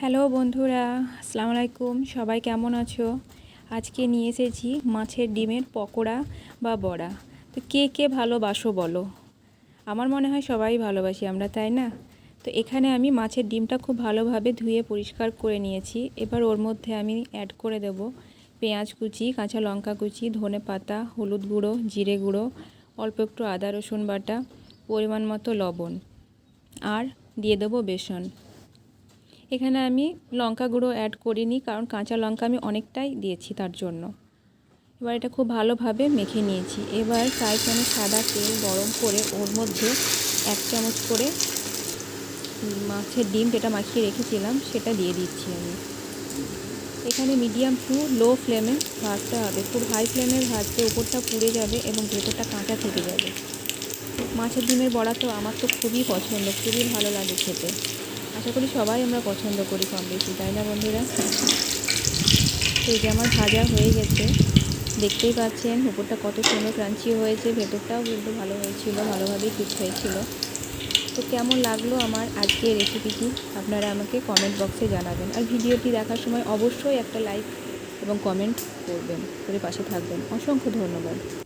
Hello বন্ধুরা, আসসালামু আলাইকুম। সবাই কেমন আছো? আজকে নিয়ে এসেছি মাছের ডিমের পকোড়া বা বড়া। তো কে কে ভালোবাসো বলো? আমার মনে হয় সবাই ভালোবাসি আমরা, তাই না? তো এখানে আমি মাছের ডিমটা খুব ভালোভাবে ধুয়ে পরিষ্কার করে নিয়েছি। এবার ওর মধ্যে আমি অ্যাড করে দেব পেঁয়াজ কুচি, কাঁচা লঙ্কা কুচি, ধনে পাতা, হলুদ গুঁড়ো, জিরে গুঁড়ো, অল্প একটু আদা রসুন বাটা, পরিমাণ মতো লবণ, আর দিয়ে দেবো বেসন। এখানে আমি লঙ্কা গুঁড়ো অ্যাড করিনি, কারণ কাঁচা লঙ্কা আমি অনেকটাই দিয়েছি তার জন্য। এবার এটা খুব ভালোভাবে মেখে নিয়েছি। এবার ফ্রাই প্যানে সাদা তেল গরম করে ওর মধ্যে এক চামচ করে মাছের ডিম যেটা মাখিয়ে রেখেছিলাম, সেটা দিয়ে দিচ্ছি আমি। এখানে মিডিয়াম টু লো ফ্লেমে ভাজতে হবে। খুব হাই ফ্লেমে ভাজতে উপরটা পুড়ে যাবে এবং ভেতরটা কাঁচা থেকে যাবে। মাছের ডিমের বড়া তো আমার তো খুবই পছন্দ, খুবই ভালো লাগে খেতে। আশা করি সবাই আমরা পছন্দ করি কম বেশি, তাই না বন্ধুরা? এই যে আমার ভাজা হয়ে গেছে, দেখতেই পাচ্ছেন উপরটা কত সুন্দর ক্রাঞ্চি হয়েছে, ভেতরটাও কিন্তু ভালো হয়েছিল, ভালোভাবেই কুক হয়েছিল। তো কেমন লাগল আমার আজকের রেসিপিটি আপনারা আমাকে কমেন্ট বক্সে জানাবেন। আর ভিডিওটি দেখার সময় অবশ্যই একটা লাইক এবং কমেন্ট করবেন। করে পাশে থাকবেন। অসংখ্য ধন্যবাদ।